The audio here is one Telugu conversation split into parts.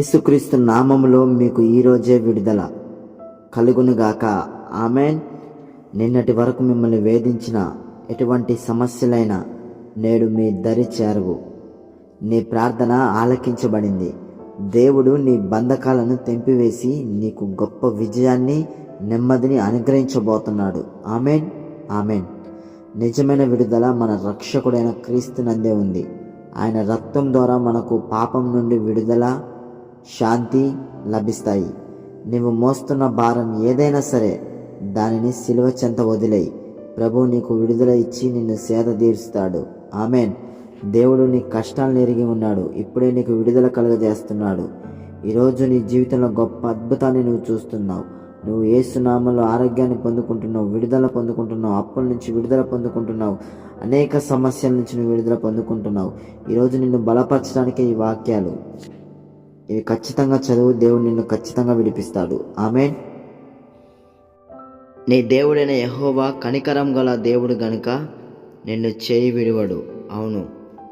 యేసుక్రీస్తు నామములో మీకు ఈరోజే విడుదల కలుగునుగాక. ఆమెన్. నిన్నటి వరకు మిమ్మల్ని వేధించిన ఎటువంటి సమస్యలైనా నేడు మీ దరి చేరవు. నీ ప్రార్థన ఆలకించబడింది. దేవుడు నీ బంధకాలను తెంపివేసి నీకు గొప్ప విజయాన్ని నెమ్మదిని అనుగ్రహించబోతున్నాడు. ఆమెన్. ఆమెన్. నిజమైన విడుదల మన రక్షకుడైన క్రీస్తునందే ఉంది. ఆయన రక్తం ద్వారా మనకు పాపం నుండి విడుదల శాంతి లభిస్తాయి. నీవు మోస్తున్న భారం ఏదైనా సరే దానిని సిలువ చెంత వదిలేయి. ప్రభు నీకు విడుదల ఇచ్చి నిన్ను సేద తీరుస్తాడు. ఆమెన్. దేవుడు నీ కష్టాలను ఎరిగి ఉన్నాడు. ఇప్పుడే నీకు విడుదల కలుగజేస్తున్నాడు. ఈరోజు నీ జీవితంలో గొప్ప అద్భుతాన్ని నువ్వు చూస్తున్నావు. నువ్వు ఏసునామంలో ఆరోగ్యాన్ని పొందుకుంటున్నావు విడుదల పొందుకుంటున్నావు అప్పుల నుంచి విడుదల పొందుకుంటున్నావు అనేక సమస్యల నుంచి నువ్వు విడుదల పొందుకుంటున్నావు. ఈరోజు నిన్ను బలపరచడానికి ఈ వాక్యాలు. ఇవి ఖచ్చితంగా చదువు దేవుడు నిన్ను ఖచ్చితంగా విడిపిస్తాడు. ఆమె నీ దేవుడైన యహోవా కనికరం గల దేవుడు గనుక నిన్ను చేయి విడివడు. అవును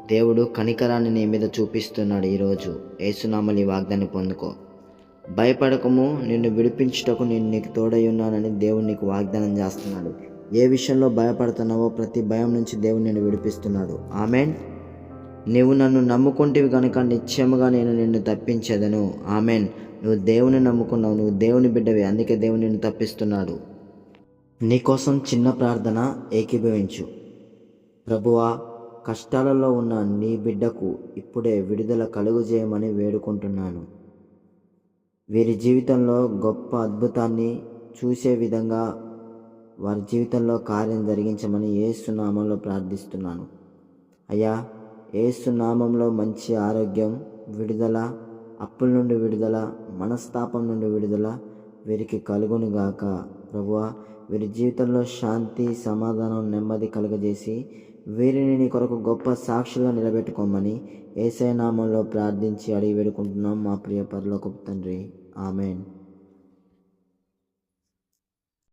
దేవుడు కనికరాన్ని నీ మీద చూపిస్తున్నాడు ఈరోజు. ఏసునామలి వాగ్దాన్ని పొందుకో. భయపడకము నిన్ను విడిపించుటకు నేను నీకు తోడై ఉన్నానని దేవుడు నీకు వాగ్దానం చేస్తున్నాడు. ఏ విషయంలో భయపడుతున్నావో ప్రతి భయం నుంచి దేవుడు నిన్ను విడిపిస్తున్నాడు. ఆమెన్. నీవు నన్ను నమ్ముకుంటేవి కనుక నిశ్చయముగా నేను నిన్ను తప్పించేదను. ఆమెన్. నువ్వు దేవుని నమ్ముకున్నావు. నువ్వు దేవుని బిడ్డవి. అందుకే దేవుని నిన్ను తప్పిస్తున్నాడు. నీకోసం చిన్న ప్రార్థన ఏకీభవించు. ప్రభువా కష్టాలలో ఉన్న నీ బిడ్డకు ఇప్పుడే విడుదల కలుగు చేయమని వేడుకుంటున్నాను. వీరి జీవితంలో గొప్ప అద్భుతాన్ని చూసే విధంగా వారి జీవితంలో కార్యం జరిగించమని ఏసునామంలో ప్రార్థిస్తున్నాను. అయ్యా ఏసునామంలో మంచి ఆరోగ్యం విడుదల అప్పుల నుండి విడుదల మనస్తాపం నుండి విడుదల వీరికి కలుగునుగాక. ప్రభువా వీరి జీవితంలో శాంతి సమాధానం నెమ్మది కలుగజేసి వీరిని నీ కొరకు గొప్ప సాక్షులుగా నిలబెట్టుకోమని ఏసై నామంలో ప్రార్థించి అడిగి వేడుకుంటున్నాం మా ప్రియ పరలోకపు తండ్రి. ఆమెన్.